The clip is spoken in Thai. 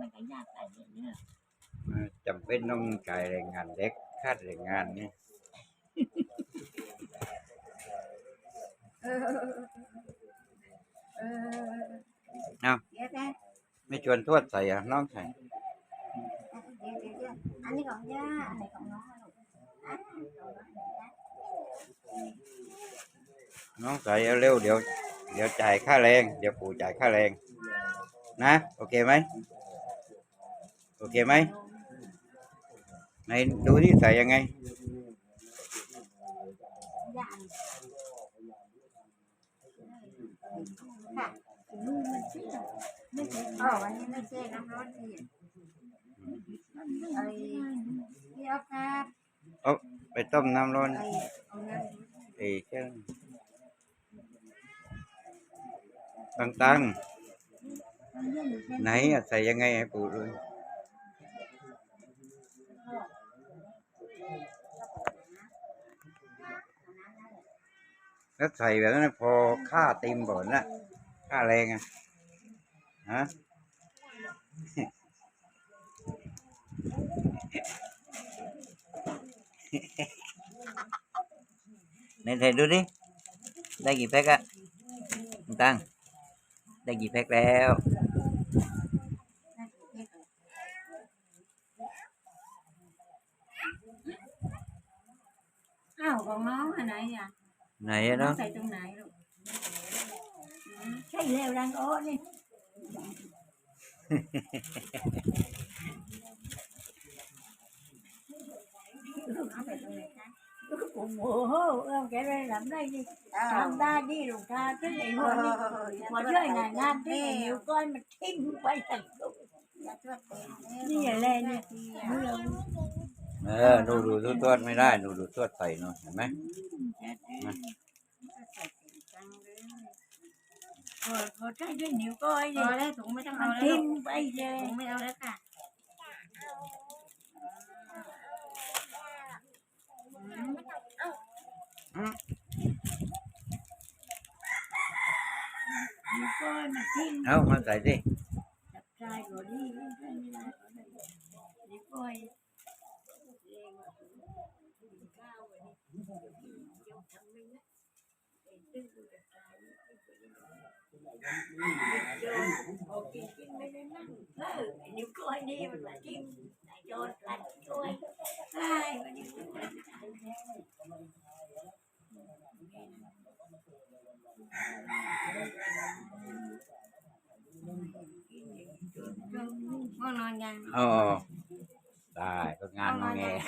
มันก็ยากแต่เดี๋ยวนี้จำเป็นต้องจ่ายแรงงานเด็กค่าแรงงานนี่เออเออเอาเดี๋ยวนะไม่ชวนทวดใส่อะน้องใส่เดี๋ยวเดี๋ยวเดี๋ยวอันนี้ของย่าอันไหนของน้องอะลูกอะของน้องนะน้องใส่เอาเร็วเดี๋ยว เดี๋ยวจ่ายค่าแรง เดี๋ยวปู่จ่ายค่าแรง นะ โอเคไหม โอเคไหมไหนดูที่ใส่ยังไงย่าค่ะมือมันเชื่อไม่ใช่อ๋อวันนี้ไม่ใช่น้ำร้อนดีไอ้เดี๋ยวครับไปต้มน้ำร้อนไอ้เอาน้ำเอ้เช่นตังๆไหนอะใส่ยังไงให้ปู่ดู แล้วใส่แบบนั้นพอค่าเติมบ่นนะค่าแรงอะฮะไหนใส่ดูดิ ได้กี่แพ็คอะตั้ง ได้กี่แพ็คแล้วอ้าวของน้องอันไหนอะ ไหน น้ อะ อ เนาะ งใส่ตรงไหนลูกอืมใช่แล้วรังโอ้นี่ลูกเอาไปตรงไหนคะ โอ้โหเอื้อมแกเลยทำได้ดิทำได้ดิลูกตาที่ไอ้หัวนี่พอช่วยงานงานที่ไอ้นิ้วก้อยมันทิ้งไปทั้งตัว อย่าทวดเต็ม นี่อย่าแลนี่เมื่อ เออหนูดูทวดไม่ได้หนูดูทวดใส่หนูเห็นไหม พอพอใช้ด้วยนิ้วก้อย พ นี่ อแล้วถุงไม่ต้อง มั เอา น แล้ว ทิ้ง ลูก ไปเลย ถุงไม่ rồi có trái với nhiều coi rồi đấy cũng mới trong ao đấy tim bây giờ. Cũng mới ao đấy cả không mà tại gì? Trai rồi đi thẩm minh á thì cái ok kim mới coi đi mình là kim lại cho lại coi ai mà đi ờ, ờ. đài con ngan nó nghe